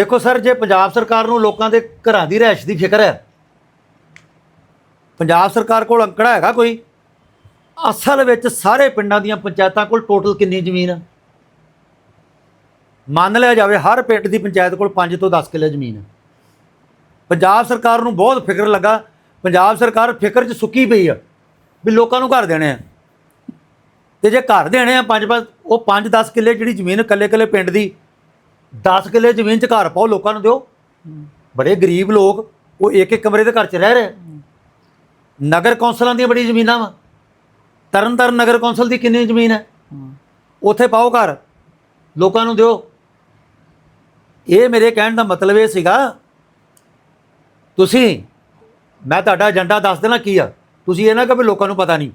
ਦੇਖੋ ਸਰ, ਜੇ ਪੰਜਾਬ ਸਰਕਾਰ ਨੂੰ ਲੋਕਾਂ ਦੇ ਘਰਾਂ ਦੀ ਰਹਿਸ਼ ਦੀ ਫਿਕਰ ਹੈ, ਪੰਜਾਬ ਸਰਕਾਰ ਕੋਲ ਅੰਕੜਾ ਹੈਗਾ ਕੋਈ? ਅਸਲ ਵਿੱਚ ਸਾਰੇ ਪਿੰਡਾਂ ਦੀਆਂ ਪੰਚਾਇਤਾਂ ਕੋਲ ਟੋਟਲ ਕਿੰਨੀ ਜ਼ਮੀਨ ਹੈ ਮੰਨ ਲਿਆ ਜਾਵੇ, ਹਰ ਪਿੰਡ ਦੀ ਪੰਚਾਇਤ ਕੋਲ 5 ਤੋਂ 10 ਕਿੱਲੇ ਜ਼ਮੀਨ ਹੈ ਪੰਜਾਬ ਸਰਕਾਰ ਨੂੰ ਬਹੁਤ ਫਿਕਰ ਲੱਗਾ, ਪੰਜਾਬ ਸਰਕਾਰ ਫਿਕਰ 'ਚ ਸੁੱਕੀ ਪਈ ਆ ਵੀ ਲੋਕਾਂ ਨੂੰ ਘਰ ਦੇਣੇ ਆ। ਤੇ ਜੇ ਘਰ ਦੇਣੇ ਆ ਪੰਜ ਪੰਜ ਉਹ 5-10 ਕਿੱਲੇ ਜਿਹੜੀ ਜ਼ਮੀਨ ਕੱਲੇ-ਕੱਲੇ ਪਿੰਡ ਦੀ 10 ਕਿੱਲੇ ਜ਼ਮੀਨ 'ਚ ਘਰ ਪਾਓ, ਲੋਕਾਂ ਨੂੰ ਦਿਓ। ਬੜੇ ਗਰੀਬ ਲੋਕ, ਉਹ ਇੱਕ ਇੱਕ ਕਮਰੇ ਦੇ ਘਰ 'ਚ ਰਹਿ ਰਹੇ। ਨਗਰ ਕੌਂਸਲਾਂ ਦੀਆਂ ਬੜੀ ਜ਼ਮੀਨਾਂ ਵਾ। ਤਰਨਤਾਰਨ ਨਗਰ ਕੌਂਸਲ ਦੀ ਕਿੰਨੀ ਜ਼ਮੀਨ ਹੈ? ਉੱਥੇ ਪਾਓ ਘਰ, ਲੋਕਾਂ ਨੂੰ ਦਿਓ। ਇਹ ਮੇਰੇ ਕਹਿਣ ਦਾ ਮਤਲਬ ਇਹ ਸੀਗਾ, ਤੁਸੀਂ, ਮੈਂ ਤੁਹਾਡਾ ਏਜੰਡਾ ਦੱਸ ਦੇਣਾ ਕੀ ਆ? ਤੁਸੀਂ ਇਹ ਨਾ ਕਿ ਵੀ ਲੋਕਾਂ ਨੂੰ ਪਤਾ ਨਹੀਂ।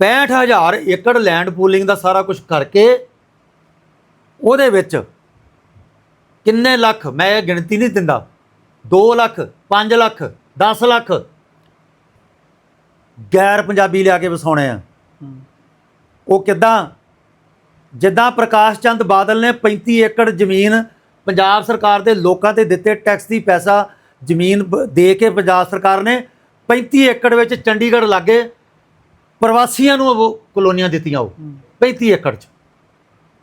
65000 ਏਕੜ ਲੈਂਡ ਪੂਲਿੰਗ ਦਾ ਸਾਰਾ ਕੁਝ ਕਰਕੇ ਉਹਦੇ ਵਿੱਚ ਕਿੰਨੇ ਲੱਖ? ਮੈਂ ਇਹ ਗਿਣਤੀ ਨਹੀਂ ਦਿੰਦਾ। 2 ਲੱਖ 5 ਲੱਖ 10 ਲੱਖ ਗੈਰ ਪੰਜਾਬੀ ਲਿਆ ਕੇ ਵਸਾਉਣੇ ਆ। ਉਹ ਕਿਦਾਂ? ਜਿੱਦਾਂ ਪ੍ਰਕਾਸ਼ ਚੰਦ ਬਾਦਲ ਨੇ 35 ਏਕੜ ਜ਼ਮੀਨ ਪੰਜਾਬ ਸਰਕਾਰ ਦੇ ਲੋਕਾਂ ਤੇ ਦਿੱਤੇ ਟੈਕਸ ਦੀ ਪੈਸਾ ਜ਼ਮੀਨ ਦੇ ਕੇ ਪੰਜਾਬ ਸਰਕਾਰ ਨੇ 35 ਏਕੜ ਵਿੱਚ ਚੰਡੀਗੜ੍ਹ ਲਾਗੇ ਪ੍ਰਵਾਸੀਆਂ ਨੂੰ ਉਹ ਕਲੋਨੀਆਂ ਦਿੱਤੀਆਂ ਉਹ 35 ਏਕੜ 'ਚ।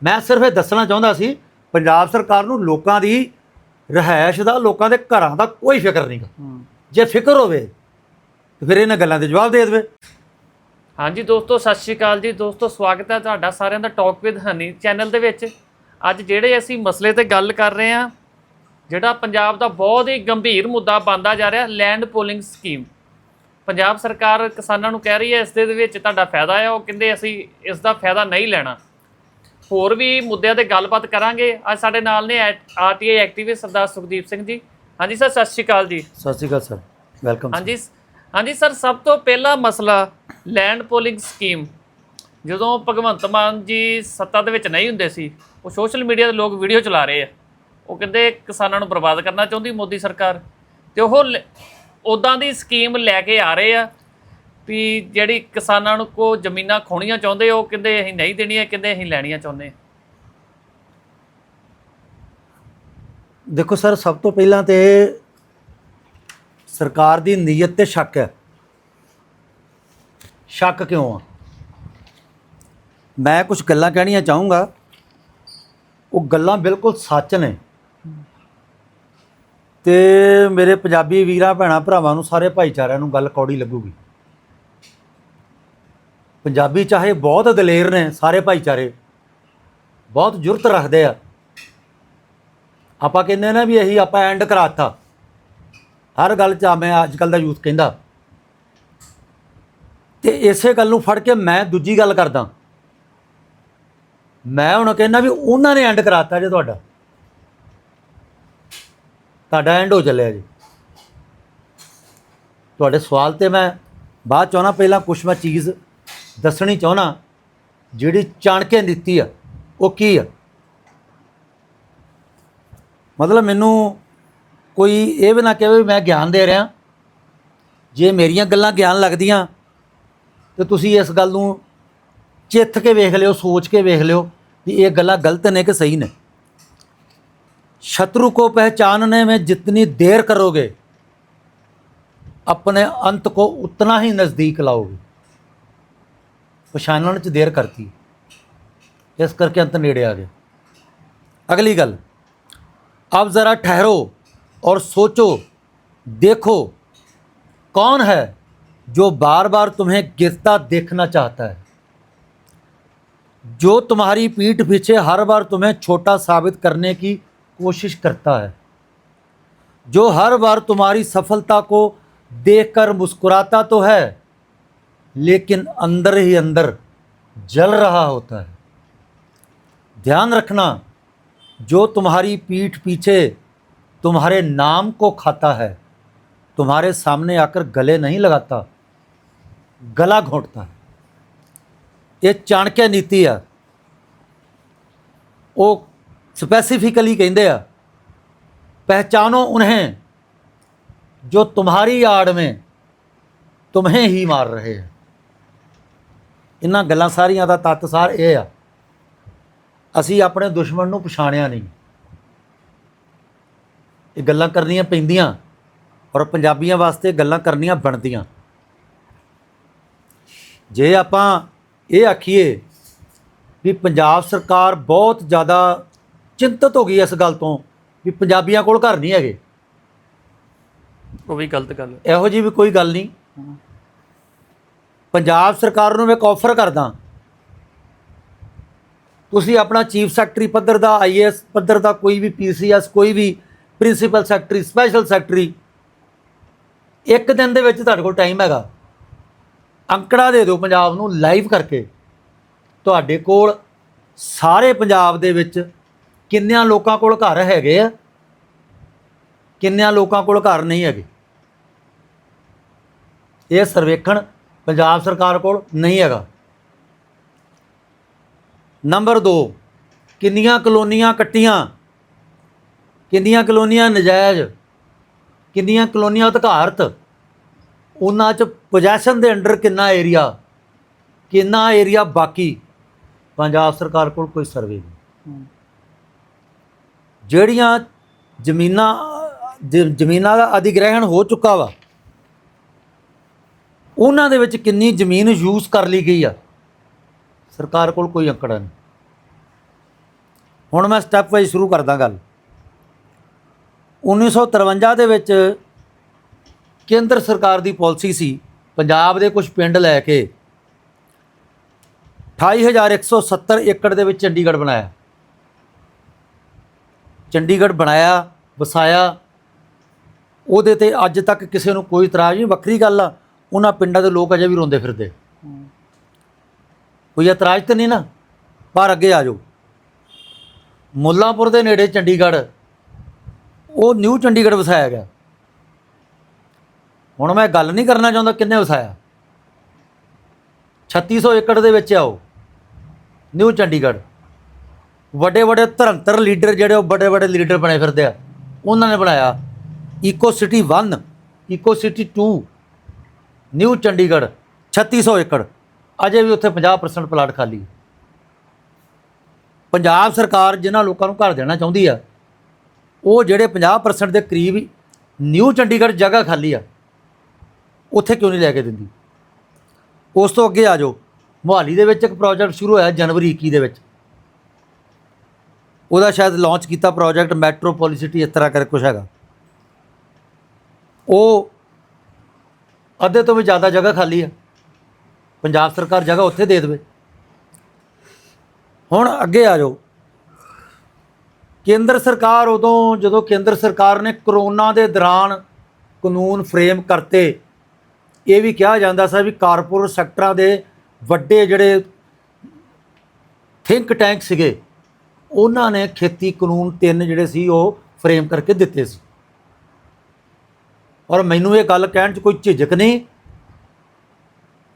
ਮੈਂ ਸਿਰਫ ਇਹ ਦੱਸਣਾ ਚਾਹੁੰਦਾ ਸੀ ਪੰਜਾਬ ਸਰਕਾਰ ਨੂੰ ਲੋਕਾਂ ਦੀ ਰਹਿائش ਦਾ ਲੋਕਾਂ ਦੇ ਘਰਾਂ ਦਾ ਕੋਈ ਫਿਕਰ ਨਹੀਂ ਜੇ ਫਿਕਰ ਹੋਵੇ ਤੇ ਫਿਰ ਇਹਨਾਂ ਗੱਲਾਂ ਦੇ ਜਵਾਬ ਦੇ ਦੇਵੇ। ਹਾਂਜੀ ਦੋਸਤੋ ਸਤਿ ਸ਼੍ਰੀ ਅਕਾਲ ਜੀ। ਦੋਸਤੋ ਸਵਾਗਤ ਹੈ ਤੁਹਾਡਾ ਸਾਰਿਆਂ ਦਾ ਟਾਕ ਵਿਦ ਹਨੀ ਚੈਨਲ ਦੇ ਵਿੱਚ। ਅੱਜ ਜਿਹੜੇ ਅਸੀਂ ਮਸਲੇ ਤੇ ਗੱਲ ਕਰ ਰਹੇ ਹਾਂ ਜਿਹੜਾ ਪੰਜਾਬ ਦਾ ਬਹੁਤ ਹੀ ਗੰਭੀਰ ਮੁੱਦਾ ਬਣਦਾ ਜਾ ਰਿਹਾ ਲੈਂਡ ਪੋਲਿੰਗ ਸਕੀਮ ਪੰਜਾਬ ਸਰਕਾਰ ਕਿਸਾਨਾਂ ਨੂੰ ਕਹਿ ਰਹੀ ਹੈ ਇਸ ਦੇ ਵਿੱਚ ਤੁਹਾਡਾ ਫਾਇਦਾ ਹੈ ਉਹ ਕਹਿੰਦੇ ਅਸੀਂ ਇਸ ਦਾ ਫਾਇਦਾ ਨਹੀਂ ਲੈਣਾ। ਹੋਰ ਵੀ ਮੁੱਦਿਆਂ ਤੇ ਗੱਲਬਾਤ ਕਰਾਂਗੇ। ਅੱਜ ਸਾਡੇ ਨਾਲ ਨੇ ਆਰਟੀਆਈ ਐਕਟਿਵਿਸਟ ਸਰਦਾਰ ਸੁਖਦੀਪ ਸਿੰਘ ਜੀ। ਹਾਂਜੀ ਸਰ ਸਤਿ ਸ਼੍ਰੀ ਅਕਾਲ ਜੀ। ਸਤਿ ਸ਼੍ਰੀ ਅਕਾਲ ਸਰ। ਵੈਲਕਮ ਹਾਂਜੀ ਹਾਂਜੀ ਸਰ ਸਭ ਤੋਂ ਪਹਿਲਾ ਮਸਲਾ ਲੈਂਡ ਪੋਲਿੰਗ ਸਕੀਮ। ਜਦੋਂ ਭਗਵੰਤ ਮਾਨ ਜੀ ਸੱਤਾ ਦੇ ਵਿੱਚ ਨਹੀਂ ਹੁੰਦੇ ਸੀ ਉਹ ਸੋਸ਼ਲ ਮੀਡੀਆ ਤੇ ਲੋਕ ਵੀਡੀਓ ਚਲਾ ਰਹੇ ਆ। ਉਹ ਕਹਿੰਦੇ ਕਿਸਾਨਾਂ ਨੂੰ ਬਰਬਾਦ ਕਰਨਾ ਚਾਹੁੰਦੀ ਮੋਦੀ ਸਰਕਾਰ। ਤੇ ਉਹ ਉਦਾਂ ਦੀ ਸਕੀਮ ਲੈ ਕੇ ਆ ਰਹੇ ਆ। ਵੀ ਜਿਹੜੀ ਕਿਸਾਨਾਂ ਨੂੰ ਕੋ ਜ਼ਮੀਨਾਂ ਖੋਣੀਆਂ ਚਾਹੁੰਦੇ ਉਹ ਕਹਿੰਦੇ ਅਸੀਂ ਨਹੀਂ ਦੇਣੀਆਂ, ਕਹਿੰਦੇ ਅਸੀਂ ਲੈਣੀਆਂ ਚਾਹੁੰਦੇ ਦੇਖੋ ਸਰ, ਸਭ ਤੋਂ ਪਹਿਲਾਂ ਤੇ ਸਰਕਾਰ ਦੀ ਨੀਅਤ ਤੇ ਸ਼ੱਕ ਹੈ। ਸ਼ੱਕ ਕਿਉਂ ਆ? ਮੈਂ ਕੁਝ ਗੱਲਾਂ ਕਹਿਣੀਆਂ ਚਾਹੂੰਗਾ। ਉਹ ਗੱਲਾਂ ਬਿਲਕੁਲ ਸੱਚ ਨੇ। ਤੇ ਮੇਰੇ ਪੰਜਾਬੀ ਵੀਰਾਂ, ਭੈਣਾਂ, ਭਰਾਵਾਂ ਨੂੰ, ਸਾਰੇ ਭਾਈਚਾਰਿਆਂ ਨੂੰ ਗੱਲ ਕੌੜੀ ਲੱਗੂਗੀ। ਪੰਜਾਬੀ ਚਾਹੇ ਬਹੁਤ ਦਲੇਰ ਨੇ ਸਾਰੇ ਭਾਈਚਾਰੇ, ਬਹੁਤ ਜੁਰਤ ਰੱਖਦੇ ਆ। ਆਪਾਂ ਕਹਿੰਦੇ ਨਾ ਵੀ ਇਹੀ ਆਪਾਂ ਐਂਡ ਕਰਾਤਾ। ਹਰ ਗੱਲ 'ਚ ਆ, ਮੈਂ ਅੱਜ ਕੱਲ ਦਾ ਯੂਥ ਕਹਿੰਦਾ। ਤੇ ਇਸੇ ਗੱਲ ਨੂੰ ਫੜ ਕੇ ਮੈਂ ਦੂਜੀ ਗੱਲ ਕਰਦਾ। ਮੈਂ ਹੁਣ ਕਹਿੰਦਾ ਵੀ ਉਹਨਾਂ ਨੇ ਐਂਡ ਕਰਾਤਾ ਜੇ ਤੁਹਾਡਾ। ਤੁਹਾਡਾ ਐਂਡ ਹੋ ਚੱਲਿਆ ਜੀ। ਤੁਹਾਡੇ ਸਵਾਲ ਤੇ ਮੈਂ ਬਾਅਦ ਚਾਹਣਾ ਪਹਿਲਾਂ ਕੁਛ ਮੈਂ ਚੀਜ਼ ਦੱਸਣੀ ਚਾਹਣਾ ਜਿਹੜੀ ਚਣ ਕੇ ਦਿੱਤੀ ਆ ਉਹ ਕੀ ਆ ਮਤਲਬ ਮੈਨੂੰ ਕੋਈ ਇਹ ਵੀ ਨਾ ਕਹੇ ਵੀ ਮੈਂ ਗਿਆਨ ਦੇ ਰਿਹਾ ਜੇ ਮੇਰੀਆਂ ਗੱਲਾਂ ਗਿਆਨ ਲੱਗਦੀਆਂ ਤੇ ਤੁਸੀਂ ਇਸ ਗੱਲ ਨੂੰ ਚਿੱਥ ਕੇ ਵੇਖ ਲਿਓ ਸੋਚ ਕੇ ਵੇਖ ਲਿਓ ਵੀ ਇਹ ਗੱਲਾਂ ਗਲਤ ਨੇ ਕਿ ਸਹੀ ਨੇ शत्रु को पहचानने में जितनी देर करोगे अपने अंत को उतना ही नज़दीक लाओगे ਪਛਾਣਨ ਚ ਦੇਰ ਕਰਤੀ ਇਸ ਕਰਕੇ ਅੰਤ ਨੇੜੇ ਆ ਗਿਆ ਅਗਲੀ ਗੱਲ अब ज़रा ठहरो और सोचो देखो कौन है जो बार बार तुम्हें गिरता देखना चाहता है जो तुम्हारी पीठ पीछे हर बार तुम्हें छोटा साबित करने की कोशिश करता है जो हर बार तुम्हारी सफलता को देखकर मुस्कुराता तो है लेकिन अंदर ही अंदर जल रहा होता है ध्यान रखना जो तुम्हारी पीठ पीछे तुम्हारे नाम को खाता है तुम्हारे सामने आकर गले नहीं लगाता गला घोंटता है ਇਹ ਚਾਣਕਿਆ ਨੀਤੀ ਆ ਉਹ स्पेसिफिकली ਕਹਿੰਦੇ ਆ पहचानो उन्हें जो तुम्हारी आड़ में तुम्हें ही मार रहे हैं ਇਹਨਾਂ ਗੱਲਾਂ ਸਾਰੀਆਂ ਦਾ ਤੱਤ ਸਾਰ ਇਹ ਆ। ਅਸੀਂ ਆਪਣੇ ਦੁਸ਼ਮਣ ਨੂੰ ਪਛਾਣਿਆ ਨਹੀਂ। ਇਹ ਗੱਲਾਂ ਕਰਨੀਆਂ ਪੈਂਦੀਆਂ ਔਰ ਪੰਜਾਬੀਆਂ ਵਾਸਤੇ ਗੱਲਾਂ ਕਰਨੀਆਂ ਬਣਦੀਆਂ। ਜੇ ਆਪਾਂ ਇਹ ਆਖੀਏ ਵੀ ਪੰਜਾਬ ਸਰਕਾਰ ਬਹੁਤ ਜ਼ਿਆਦਾ ਚਿੰਤਤ ਹੋ ਗਈ ਇਸ ਗੱਲ ਤੋਂ ਵੀ ਪੰਜਾਬੀਆਂ ਕੋਲ ਘਰ ਨਹੀਂ ਹੈਗੇ। ਉਹ ਵੀ ਗਲਤ ਗੱਲ ਹੈ। ਇਹੋ ਜੀ ਵੀ ਕੋਈ ਗੱਲ ਨਹੀਂ। ਪੰਜਾਬ ਸਰਕਾਰ ਨੂੰ ਮੈਂ ਇੱਕ ਆਫਰ ਕਰਦਾ। ਤੁਸੀਂ ਆਪਣਾ ਚੀਫ ਸੈਕਟਰੀ ਪੱਧਰ ਦਾ ਆਈਏਐਸ ਪੱਧਰ ਦਾ, ਕੋਈ ਵੀ ਪੀਸੀਐਸ ਕੋਈ ਵੀ ਪ੍ਰਿੰਸੀਪਲ ਸੈਕਟਰੀ ਸਪੈਸ਼ਲ ਸੈਕਟਰੀ ਇੱਕ ਦਿਨ ਦੇ ਵਿੱਚ ਤੁਹਾਡੇ ਕੋਲ ਟਾਈਮ ਹੈਗਾ। ਅੰਕੜਾ ਦੇ ਦਿਓ ਪੰਜਾਬ ਨੂੰ ਲਾਈਵ ਕਰਕੇ। ਤੁਹਾਡੇ ਕੋਲ ਸਾਰੇ ਪੰਜਾਬ ਦੇ ਵਿੱਚ ਕਿੰਨਿਆਂ ਲੋਕਾਂ ਕੋਲ ਘਰ ਹੈਗੇ ਆ, ਕਿੰਨਿਆਂ ਲੋਕਾਂ ਕੋਲ ਘਰ ਨਹੀਂ ਹੈਗੇ। ਇਹ ਸਰਵੇਖਣ ਪੰਜਾਬ ਸਰਕਾਰ ਕੋਲ ਨਹੀਂ ਹੈਗਾ। ਨੰਬਰ 2 ਕਿੰਨੀਆਂ ਕਲੋਨੀਆਂ ਕੱਟੀਆਂ? ਕਿੰਨੀਆਂ ਕਲੋਨੀਆਂ ਨਜਾਇਜ਼? ਕਿੰਨੀਆਂ ਕਲੋਨੀਆਂ ਅਧਿਕਾਰਤ? ਉਹਨਾਂ 'ਚ ਪੋਜੈਸ਼ਨ ਦੇ ਅੰਡਰ ਕਿੰਨਾ ਏਰੀਆ ਕਿੰਨਾ ਏਰੀਆ ਬਾਕੀ? ਪੰਜਾਬ ਸਰਕਾਰ ਕੋਲ ਕੋਈ ਸਰਵੇ ਨਹੀਂ। ਜਿਹੜੀਆਂ ਜ਼ਮੀਨਾਂ ਜ਼ਮੀਨਾਂ ਦਾ ਅਧਿਗ੍ਰਹਿਣ ਹੋ ਚੁੱਕਾ ਵਾ ਉਹਨਾਂ ਦੇ ਵਿੱਚ ਕਿੰਨੀ ਜ਼ਮੀਨ ਯੂਜ਼ ਕਰ ਲਈ ਗਈ ਆ? ਸਰਕਾਰ ਕੋਲ ਕੋਈ ਅੰਕੜਾ ਨਹੀਂ। ਹੁਣ ਮੈਂ ਸਟੈਪ ਵਾਈਜ਼ ਸ਼ੁਰੂ ਕਰਦਾ ਗੱਲ। 1953 ਦੇ ਵਿੱਚ ਕੇਂਦਰ ਸਰਕਾਰ ਦੀ ਪਾਲਿਸੀ ਸੀ, ਪੰਜਾਬ ਦੇ ਕੁਝ ਪਿੰਡ ਲੈ ਕੇ 28170 ਏਕੜ ਦੇ ਵਿੱਚ ਚੰਡੀਗੜ੍ਹ ਬਣਾਇਆ। ਚੰਡੀਗੜ੍ਹ ਬਣਾਇਆ, ਵਸਾਇਆ। ਉਹਦੇ ਤੇ ਅੱਜ ਤੱਕ ਕਿਸੇ ਨੂੰ ਕੋਈ ਇਤਰਾਜ਼ ਨਹੀਂ, ਵੱਖਰੀ ਗੱਲ ਆ। ਉਹਨਾਂ ਪਿੰਡਾਂ ਦੇ ਲੋਕ ਅਜੇ ਵੀ ਰੋਂਦੇ ਫਿਰਦੇ। ਕੋਈ ਇਤਰਾਜ਼ ਤਾਂ ਨਹੀਂ ਨਾ? ਪਰ ਅੱਗੇ ਆ ਜਾਓ। ਮੁੱਲਾਂਪੁਰ ਦੇ ਨੇੜੇ ਚੰਡੀਗੜ੍ਹ, ਉਹ ਨਿਊ ਚੰਡੀਗੜ੍ਹ ਵਸਾਇਆ ਗਿਆ। ਹੁਣ ਮੈਂ ਗੱਲ ਨਹੀਂ ਕਰਨਾ ਚਾਹੁੰਦਾ ਕਿੰਨੇ ਵਸਾਇਆ। 3600 ਏਕੜ ਦੇ ਵਿੱਚ ਆਓ ਨਿਊ ਚੰਡੀਗੜ੍ਹ। ਵੱਡੇ ਵੱਡੇ ਧਰੰਤਰ ਲੀਡਰ ਜਿਹੜੇ ਉਹ ਵੱਡੇ ਵੱਡੇ ਲੀਡਰ ਬਣੇ ਫਿਰਦੇ ਆ। ਉਹਨਾਂ ਨੇ ਬਣਾਇਆ ਈਕੋ ਸਿਟੀ 1 ਇਕੋ ਸਿਟੀ 2 ਨਿਊ ਚੰਡੀਗੜ੍ਹ 3600 ਏਕੜ। ਅਜੇ ਵੀ ਉੱਥੇ 50% ਪਲਾਟ ਖਾਲੀ। ਪੰਜਾਬ ਸਰਕਾਰ ਜਿਨ੍ਹਾਂ ਲੋਕਾਂ ਨੂੰ ਘਰ ਦੇਣਾ ਚਾਹੁੰਦੀ ਆ, ਉਹ ਜਿਹੜੇ 50% ਦੇ ਕਰੀਬ ਨਿਊ ਚੰਡੀਗੜ੍ਹ ਜਗ੍ਹਾ ਖਾਲੀ ਆ, ਉੱਥੇ ਕਿਉਂ ਨਹੀਂ ਲੈ ਕੇ ਦਿੰਦੀ? ਉਸ ਤੋਂ ਅੱਗੇ ਆ ਜਾਓ। ਮੁਹਾਲੀ ਦੇ ਵਿੱਚ ਇੱਕ ਪ੍ਰੋਜੈਕਟ ਸ਼ੁਰੂ ਹੋਇਆ ਜਨਵਰੀ 21 ਦੇ ਵਿੱਚ। ਉਹਦਾ ਸ਼ਾਇਦ ਲਾਂਚ ਕੀਤਾ ਪ੍ਰੋਜੈਕਟ ਮੈਟਰੋਪੋਲਿਸਿਟੀ ਇਸ ਤਰ੍ਹਾਂ ਕਰਕੇ ਕੁਛ ਹੈਗਾ। ਉਹ ਅੱਧੇ ਤੋਂ ਵੀ ਜ਼ਿਆਦਾ ਜਗ੍ਹਾ ਖਾਲੀ ਆ। ਪੰਜਾਬ ਸਰਕਾਰ ਜਗ੍ਹਾ ਉੱਥੇ ਦੇ ਦੇਵੇ। ਹੁਣ ਅੱਗੇ ਆ ਜਾਓ। ਕੇਂਦਰ ਸਰਕਾਰ ਉਦੋਂ, ਜਦੋਂ ਕੇਂਦਰ ਸਰਕਾਰ ਨੇ ਕਰੋਨਾ ਦੇ ਦੌਰਾਨ ਕਾਨੂੰਨ ਫਰੇਮ ਕਰਤੇ, ਇਹ ਵੀ ਕਿਹਾ ਜਾਂਦਾ ਸੀ ਵੀ ਕਾਰਪੋਰੇਟ ਸੈਕਟਰਾਂ ਦੇ ਵੱਡੇ ਜਿਹੜੇ ਥਿੰਕ ਟੈਂਕ ਸੀਗੇ, ਉਹਨਾਂ ਨੇ ਖੇਤੀ ਕਾਨੂੰਨ ਤਿੰਨ ਜਿਹੜੇ ਸੀ ਉਹ ਫਰੇਮ ਕਰਕੇ ਦਿੱਤੇ ਸੀ। ਔਰ ਮੈਨੂੰ ਇਹ ਗੱਲ ਕਹਿਣ 'ਚ ਕੋਈ ਝਿਜਕ ਨਹੀਂ।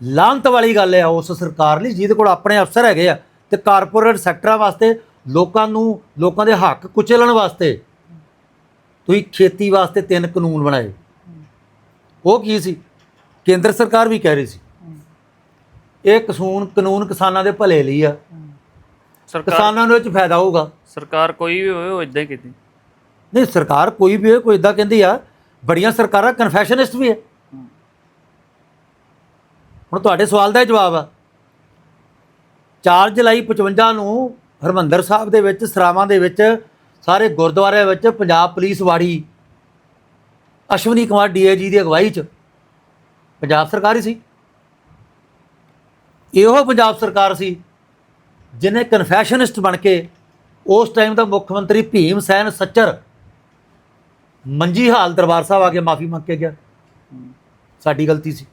ਲਾਂਤ ਵਾਲੀ ਗੱਲ ਹੈ ਉਸ ਸਰਕਾਰ ਲਈ ਜਿਹਦੇ ਕੋਲ ਆਪਣੇ ਅਫਸਰ ਹੈਗੇ ਆ ਤੇ ਕਾਰਪੋਰੇਟ ਸੈਕਟਰਾਂ ਵਾਸਤੇ ਲੋਕਾਂ ਨੂੰ ਲੋਕਾਂ ਦੇ ਹੱਕ ਕੁਚਲਣ ਵਾਸਤੇ ਤੁਸੀਂ ਖੇਤੀ ਵਾਸਤੇ ਤਿੰਨ ਕਾਨੂੰਨ ਬਣਾਏ। ਉਹ ਕੀ ਸੀ? ਕੇਂਦਰ ਸਰਕਾਰ ਵੀ ਕਹਿ ਰਹੀ ਸੀ। ਇਹ ਕਾਨੂੰਨ ਕਾਨੂੰਨ ਕਿਸਾਨਾਂ ਦੇ ਭਲੇ ਲਈ ਆ। ਸਰਕਾਰ ਕਿਸਾਨਾਂ ਨੂੰ ਇਹ 'ਚ ਫਾਇਦਾ ਹੋਊਗਾ। ਸਰਕਾਰ ਕੋਈ ਵੀ ਹੋਵੇ ਉਹ ਇਦਾਂ ਹੀ ਕੀਤੀ ਨਹੀਂ ਸਰਕਾਰ ਕੋਈ ਵੀ ਹੋਏ ਕੋਈ ਇਦਾਂ ਕਹਿੰਦੀ ਆ ਬੜੀਆਂ ਸਰਕਾਰਾਂ ਕਨਫੈਸ਼ਨਿਸਟ ਵੀ ਹੈ। ਹੁਣ ਤੁਹਾਡੇ ਸਵਾਲ ਦਾ ਜਵਾਬ ਆ। 4 ਜੁਲਾਈ 55 ਨੂੰ ਹਰਮੰਦਰ ਸਾਹਿਬ ਦੇ ਵਿੱਚ, ਸਰਾਵਾਂ ਦੇ ਵਿੱਚ, ਸਾਰੇ ਗੁਰਦੁਆਰਿਆਂ ਵਿੱਚ ਪੰਜਾਬ ਪੁਲਿਸ ਵਾੜੀ, ਅਸ਼ਵਨੀ ਕੁਮਾਰ ਡੀਏਜੀ ਦੀ ਅਗਵਾਈ 'ਚ ਪੰਜਾਬ ਸਰਕਾਰ ਹੀ ਸੀ। ਇਹੋ ਪੰਜਾਬ ਸਰਕਾਰ ਸੀ ਜਿਹਨੇ ਕਨਫੈਸ਼ਨਿਸਟ ਬਣ ਕੇ ਉਸ ਟਾਈਮ ਦਾ ਮੁੱਖ ਮੰਤਰੀ ਭੀਮ ਸੈਨ ਸੱਚਰ ਮੰਜੀ ਹਾਲ ਦਰਬਾਰ ਸਾਹਿਬ ਆ ਕੇ ਮਾਫੀ ਮੰਗ ਕੇ ਗਿਆ। ਸਾਡੀ ਗਲਤੀ ਸੀ।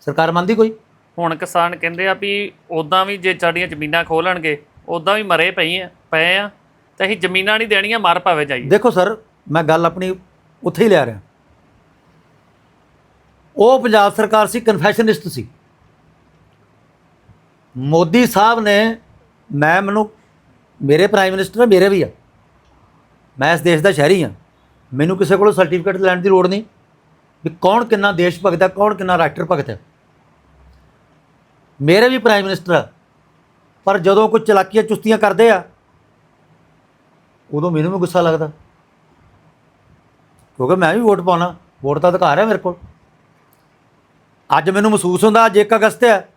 ਸਰਕਾਰ ਮੰਨਦੀ ਕੋਈ? ਹੁਣ ਕਿਸਾਨ ਕਹਿੰਦੇ ਆ ਵੀ ਉਦਾਂ ਵੀ ਜੇ ਸਾਡੀਆਂ ਜ਼ਮੀਨਾਂ ਖੋਲਣਗੇ ਉਦਾਂ ਵੀ ਮਰੇ ਪਈ ਆ ਪਏ ਆ ਤੇ ਅਸੀਂ ਜ਼ਮੀਨਾਂ ਨਹੀਂ ਦੇਣੀਆਂ ਮਰ ਪਾਵੇ ਜਾਈਏ। ਦੇਖੋ ਸਰ ਮੈਂ ਗੱਲ ਆਪਣੀ ਉੱਥੇ ਹੀ ਲੈ ਰਿਹਾ। ਉਹ ਪੰਜਾਬ ਸਰਕਾਰ ਸੀ ਕਨਫੈਸ਼ਨਿਸਟ ਸੀ। ਮੋਦੀ ਸਾਹਿਬ ਨੇ ਮੈਂ ਮੈਨੂੰ ਮੇਰੇ ਪ੍ਰਾਈਮ ਮਿਨਿਸਟਰ ਮੇਰੇ ਵੀ ਆ। ਮੈਂ ਇਸ ਦੇਸ਼ ਦਾ ਸ਼ਹਿਰੀ ਆ। ਮੈਨੂੰ ਕਿਸੇ ਕੋਲੋਂ ਸਰਟੀਫਿਕੇਟ ਲੈਣ ਦੀ ਲੋੜ ਨਹੀਂ ਵੀ ਕੌਣ ਕਿੰਨਾ ਦੇਸ਼ ਭਗਤ ਹੈ, ਕੌਣ ਕਿੰਨਾ ਰਾਸ਼ਟਰ ਭਗਤ ਹੈ। ਮੇਰੇ ਵੀ ਪ੍ਰਾਈਮ ਮਿਨਿਸਟਰ ਆ, ਪਰ ਜਦੋਂ ਕੋਈ ਚਲਾਕੀਆਂ ਚੁਸਤੀਆਂ ਕਰਦੇ ਆ, ਉਦੋਂ ਮੈਨੂੰ ਵੀ ਗੁੱਸਾ ਲੱਗਦਾ। ਕਿਉਂਕਿ ਮੈਂ ਵੀ ਵੋਟ ਪਾਉਣਾ, ਵੋਟ ਦਾ ਅਧਿਕਾਰ ਹੈ ਮੇਰੇ ਕੋਲ। ਅੱਜ ਮੈਨੂੰ ਮਹਿਸੂਸ ਹੁੰਦਾ, ਅੱਜ 1 ਅਗਸਤ ਹੈ।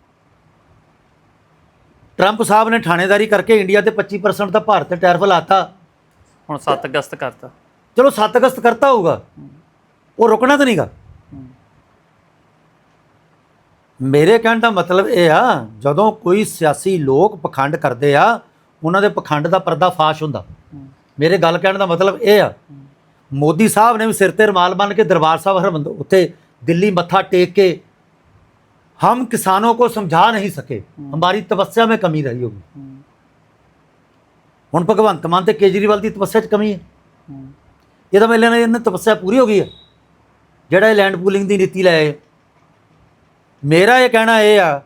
ਟਰੰਪ ਸਾਹਿਬ ਨੇ ਥਾਣੇਦਾਰੀ ਕਰਕੇ ਇੰਡੀਆ ਤੇ 25% ਦਾ ਭਾਰਤ ਤੇ ਟੈਰਿਫ ਲਾਤਾ। ਹੁਣ 7 ਅਗਸਤ ਕਰਤਾ। ਚਲੋ 7 ਅਗਸਤ ਕਰਤਾ ਹੋਊਗਾ ਉਹ ਰੁਕਣਾ ਤਾਂ ਨਹੀਂਗਾ ਮੇਰੇ ਕਹਿਣ ਦਾ ਮਤਲਬ ਇਹ ਆ ਜਦੋਂ ਕੋਈ ਸਿਆਸੀ ਲੋਕ ਪਖੰਡ ਕਰਦੇ ਆ ਉਹਨਾਂ ਦੇ ਪਖੰਡ ਦਾ ਪਰਦਾ ਫਾਸ਼ ਹੁੰਦਾ ਮੇਰੇ ਗੱਲ ਕਹਿਣ ਦਾ ਮਤਲਬ ਇਹ ਆ ਮੋਦੀ ਸਾਹਿਬ ਨੇ ਵੀ ਸਿਰ ਤੇ ਰਮਾਲ ਬੰਨ ਕੇ ਦਰਬਾਰ ਸਾਹਿਬ ਹਰਮੰਦ ਉੱਤੇ ਦਿੱਲੀ ਮੱਥਾ ਟੇਕ ਕੇ हम किसानों को समझा नहीं सके हमारी तपस्या में कमी रही होगी ਹੁਣ ਭਗਵੰਤ ਮਾਨ ਤੇ ਕੇਜਰੀਵਾਲ ਦੀ ਤਪੱਸਿਆ 'ਚ ਕਮੀ ਹੈ ਇਹ ਤਾਂ ਮੇਲੇ ਨੇ ਇਹਨਾਂ ਤਪੱਸਿਆ ਪੂਰੀ ਹੋ ਗਈ ਹੈ ਜਿਹੜਾ ਇਹ ਲੈਂਡ ਪੂਲਿੰਗ ਦੀ ਨੀਤੀ ਲੈ ਆਏ ਮੇਰਾ ਇਹ ਕਹਿਣਾ ਇਹ ਆ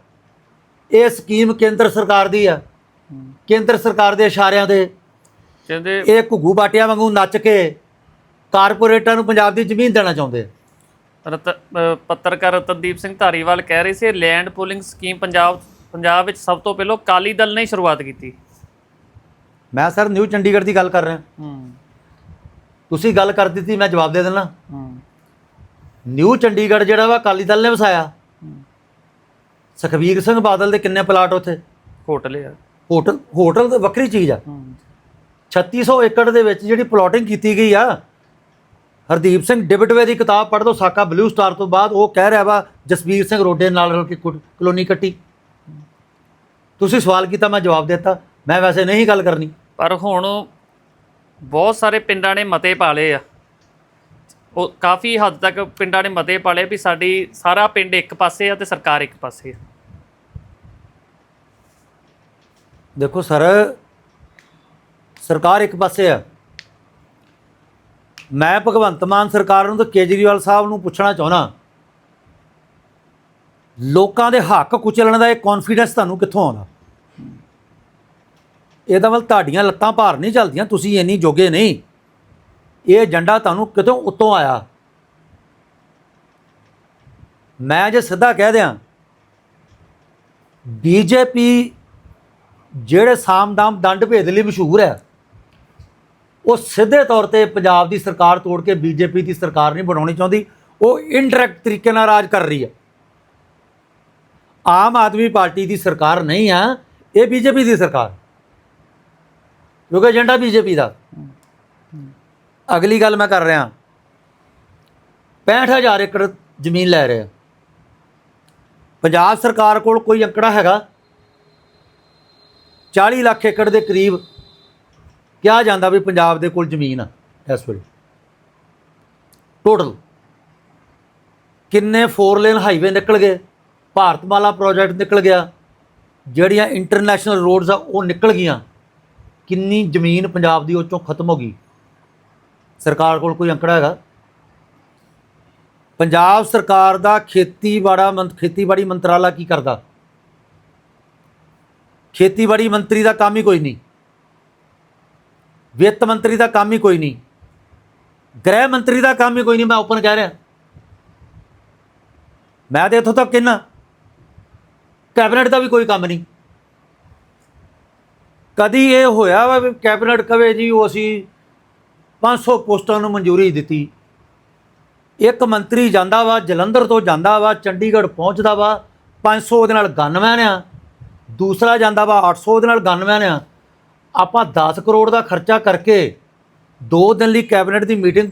ਇਹ ਸਕੀਮ ਕੇਂਦਰ ਸਰਕਾਰ ਦੀ ਆ। ਕੇਂਦਰ ਸਰਕਾਰ ਦੇ ਇਸ਼ਾਰਿਆਂ ਦੇ ਕਹਿੰਦੇ ਇਹ ਘੁੱਗੂ ਬਾਟਿਆਂ ਵਾਂਗੂ ਨੱਚ ਕੇ ਕਾਰਪੋਰੇਟਾਂ ਨੂੰ ਪੰਜਾਬ ਦੀ ਜ਼ਮੀਨ ਦੇਣਾ ਚਾਹੁੰਦੇ ਰਤ- ਪੱਤਰਕਾਰ ਰਤਨਦੀਪ ਸਿੰਘ ਧਾਰੀਵਾਲ ਕਹਿ ਰਹੇ ਸੀ land pooling scheme Punjab Punjab ਵਿੱਚ ਸਭ ਤੋਂ ਪਹਿਲਾਂ ਕਾਲੀ ਦਲ ਨੇ ਸ਼ੁਰੂਆਤ ਕੀਤੀ। ਮੈਂ ਸਰ ਨਿਊ ਚੰਡੀਗੜ੍ਹ ਦੀ ਗੱਲ ਕਰ ਰਿਹਾ। ਹੂੰ। ਤੁਸੀਂ ਗੱਲ ਕਰ ਦਿੱਤੀ ਮੈਂ ਜਵਾਬ ਦੇ ਦਿੰਦਾ। ਹੂੰ ਨਿਊ ਚੰਡੀਗੜ੍ਹ ਜਿਹੜਾ ਵਾ ਅਕਾਲੀ ਦਲ ਨੇ ਵਸਾਇਆ। ਸੁਖਬੀਰ ਸਿੰਘ ਬਾਦਲ ਦੇ ਕਿੰਨੇ ਪਲਾਟ ਉੱਥੇ? ਹੋਟਲ ਆ। ਹੋਟਲ ਹੋਟਲ ਤਾਂ ਵੱਖਰੀ ਚੀਜ਼ ਆ। ਹੂੰ 3600 ਏਕੜ ਦੇ ਵਿੱਚ ਜਿਹੜੀ ਪਲਾਟਿੰਗ ਕੀਤੀ ਗਈ ਆ ਹਰਦੀਪ ਸਿੰਘ ਡਿਬਟਵੇ ਦੀ ਕਿਤਾਬ ਪੜ੍ਹ ਦੋ ਸਾਕਾ ਬਲੂ ਸਟਾਰ ਤੋਂ ਬਾਅਦ ਉਹ ਕਹਿ ਰਿਹਾ ਵਾ ਜਸਵੀਰ ਸਿੰਘ ਰੋਡੇ ਨਾਲ ਰਲ ਕੁ- ਕਲੋਨੀ ਕੱਟੀ। ਤੁਸੀਂ ਸਵਾਲ ਕੀਤਾ ਮੈਂ ਜਵਾਬ ਦਿੱਤਾ। ਮੈਂ ਵੈਸੇ ਨਹੀਂ ਗੱਲ ਕਰਨੀ। ਪਰ ਹੁਣ ਬਹੁਤ ਸਾਰੇ ਪਿੰਡਾਂ ਨੇ ਮਤੇ ਪਾ ਲਏ ਆ। ਉਹ ਕਾਫੀ ਹੱਦ ਤੱਕ ਪਿੰਡਾਂ ਨੇ ਮਤੇ ਪਾ ਲਏ ਵੀ ਸਾਡੀ ਸਾਰਾ ਪਿੰਡ ਇੱਕ ਪਾਸੇ ਆ ਤੇ ਸਰਕਾਰ ਇੱਕ ਪਾਸੇ ਆ। ਦੇਖੋ ਸਰ, ਸਰਕਾਰ ਇੱਕ ਪਾਸੇ ਆ। ਮੈਂ ਭਗਵੰਤ ਮਾਨ ਸਰਕਾਰ ਨੂੰ ਤੇ ਕੇਜਰੀਵਾਲ ਸਾਹਿਬ ਨੂੰ ਪੁੱਛਣਾ ਚਾਹੁੰਦਾ। ਲੋਕਾਂ ਦੇ ਹੱਕ ਕੁਚਲਣ ਦਾ ਇਹ ਕੌਨਫੀਡੈਂਸ ਤੁਹਾਨੂੰ ਕਿੱਥੋਂ ਆਉਂਦਾ? ਇਹਦਾ ਵੱਲ ਤੁਹਾਡੀਆਂ ਲੱਤਾਂ ਭਾਰ ਨਹੀਂ ਚੱਲਦੀਆਂ, ਤੁਸੀਂ ਇੰਨੀ ਜੋਗੇ ਨਹੀਂ। ਇਹ ਏਜੰਡਾ ਤੁਹਾਨੂੰ ਕਿਤੋਂ ਉੱਤੋਂ ਆਇਆ? ਮੈਂ ਜੇ ਸਿੱਧਾ ਕਹਿ ਦਿਆਂ, ਬੀਜੇਪੀ ਜਿਹੜੇ ਸਾਮਦਾਮ ਦੰਡ ਭੇਦ ਲਈ ਮਸ਼ਹੂਰ ਹੈ, ਉਹ ਸਿੱਧੇ ਤੌਰ ਤੇ ਪੰਜਾਬ ਦੀ ਸਰਕਾਰ ਤੋੜ ਕੇ ਬੀਜੇਪੀ ਦੀ ਸਰਕਾਰ ਨਹੀਂ ਬਣਾਉਣੀ ਚਾਹੁੰਦੀ, ਉਹ ਇਨਡਾਇਰੈਕਟ ਤਰੀਕੇ ਨਾਲ ਰਾਜ ਕਰ ਰਹੀ ਹੈ। ਆਮ ਆਦਮੀ ਪਾਰਟੀ ਦੀ ਸਰਕਾਰ ਨਹੀਂ ਆ, ਇਹ ਬੀਜੇਪੀ ਦੀ ਸਰਕਾਰ। ਕਿਉਂਕਿ ਏਜੰਡਾ ਬੀਜੇਪੀ ਦਾ। ਅਗਲੀ ਗੱਲ ਮੈਂ ਕਰ ਰਿਹਾ। 65000 ਏਕੜ ਜ਼ਮੀਨ ਲੈ ਰਿਹਾ। ਪੰਜਾਬ ਸਰਕਾਰ ਕੋਲ ਕੋਈ ਅੰਕੜਾ ਹੈਗਾ? 40 ਲੱਖ ਏਕੜ ਦੇ ਕਰੀਬ ਕਿਹਾ ਜਾਂਦਾ ਵੀ ਪੰਜਾਬ ਦੇ ਕੋਲ ਜ਼ਮੀਨ ਆ ਇਸ ਵੇਲੇ। ਟੋਟਲ ਕਿੰਨੇ 4 ਲੇਨ ਹਾਈਵੇ ਨਿਕਲ ਗਏ? ਭਾਰਤਮਾਲਾ ਪ੍ਰੋਜੈਕਟ ਨਿਕਲ ਗਿਆ। ਜਿਹੜੀਆਂ ਇੰਟਰਨੈਸ਼ਨਲ ਰੋਡਸ ਆ, ਉਹ ਨਿਕਲ ਗਈਆਂ। ਕਿੰਨੀ ਜ਼ਮੀਨ ਪੰਜਾਬ ਦੀ ਉਹ ਚੋਂ ਖਤਮ ਹੋ ਗਈ? ਸਰਕਾਰ ਕੋਲ ਕੋਈ ਅੰਕੜਾ ਹੈਗਾ? ਪੰਜਾਬ ਸਰਕਾਰ ਦਾ ਖੇਤੀਬਾੜਾ ਮੰਤ, ਖੇਤੀਬਾੜੀ ਮੰਤਰਾਲਾ ਕੀ ਕਰਦਾ? ਖੇਤੀਬਾੜੀ ਮੰਤਰੀ ਦਾ ਕੰਮ ਹੀ ਕੋਈ ਨਹੀਂ। ਵਿੱਤ ਮੰਤਰੀ ਦਾ ਕੰਮ ਹੀ ਕੋਈ ਨਹੀਂ। ਗ੍ਰਹਿ ਮੰਤਰੀ ਦਾ ਕੰਮ ਹੀ ਕੋਈ ਨਹੀਂ, ਮੈਂ ਓਪਨ ਕਹਿ ਰਿਹਾ। ਮੈਂ ਤੇ ਇੱਥੋਂ ਤੱਕ ਕਹਿਣਾ ਕੈਬਨਿਟ ਦਾ ਵੀ ਕੋਈ ਕੰਮ ਨਹੀਂ। ਕਦੀ ਇਹ ਹੋਇਆ ਵਾ ਵੀ ਕੈਬਨਿਟ ਕਵੇ ਜੀ, ਉਹ ਅਸੀਂ 500 ਪੋਸਟਾਂ ਨੂੰ ਮਨਜ਼ੂਰੀ ਦਿੱਤੀ। ਇੱਕ ਮੰਤਰੀ ਜਾਂਦਾ ਵਾ, ਜਲੰਧਰ ਤੋਂ ਜਾਂਦਾ ਵਾ, ਚੰਡੀਗੜ੍ਹ ਪਹੁੰਚਦਾ ਵਾ 500 ਉਹਦੇ ਨਾਲ ਗਨਮੈਨ ਆ। ਦੂਸਰਾ ਜਾਂਦਾ ਵਾ 800 ਉਹਦੇ ਨਾਲ ਗਨਮੈਨ ਆ। ਆਪਾਂ 10 ਕਰੋੜ ਦਾ ਖਰਚਾ ਕਰਕੇ 2 ਦਿਨ ਲਈ ਕੈਬਨਿਟ ਦੀ ਮੀਟਿੰਗ